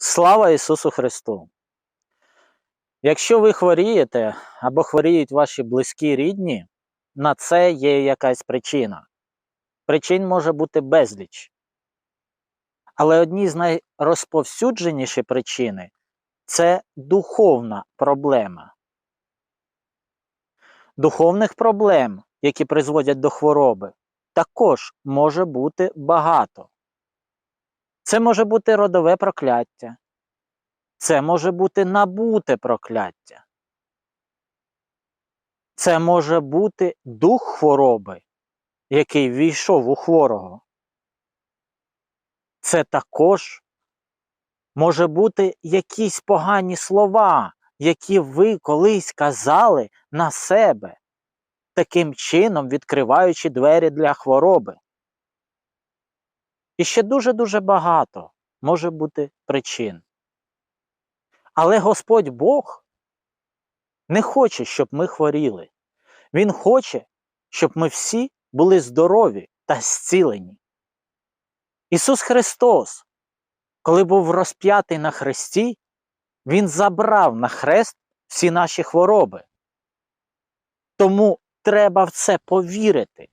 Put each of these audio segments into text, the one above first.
Слава Ісусу Христу! Якщо ви хворієте або хворіють ваші близькі рідні, на це є якась причина. Причин може бути безліч. Але одні з найрозповсюдженіші причини це духовна проблема. Духовних проблем, які призводять до хвороби, також може бути багато. Це може бути родове прокляття. Це може бути набуте прокляття. Це може бути дух хвороби, який війшов у хворого. Це також може бути якісь погані слова, які ви колись казали на себе, таким чином відкриваючи двері для хвороби. І ще дуже-дуже багато може бути причин. Але Господь Бог не хоче, щоб ми хворіли. Він хоче, щоб ми всі були здорові та зцілені. Ісус Христос, коли був розп'ятий на хресті, Він забрав на хрест всі наші хвороби. Тому треба в це повірити.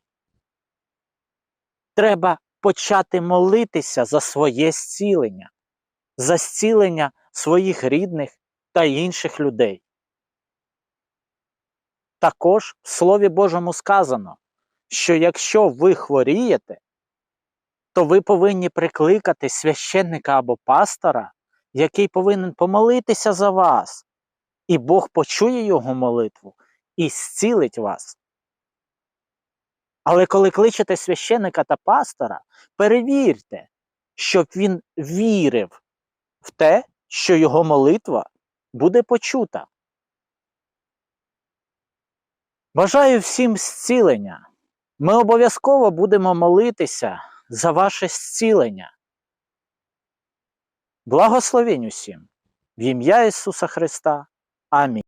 Треба почати молитися за своє зцілення, за зцілення своїх рідних та інших людей. Також в Слові Божому сказано, що якщо ви хворієте, то ви повинні прикликати священника або пастора, який повинен помолитися за вас, і Бог почує його молитву і зцілить вас. Але коли кличете священика та пастора, перевірте, щоб він вірив в те, що його молитва буде почута. Бажаю всім зцілення. Ми обов'язково будемо молитися за ваше зцілення. Благословень усім в ім'я Ісуса Христа. Амінь.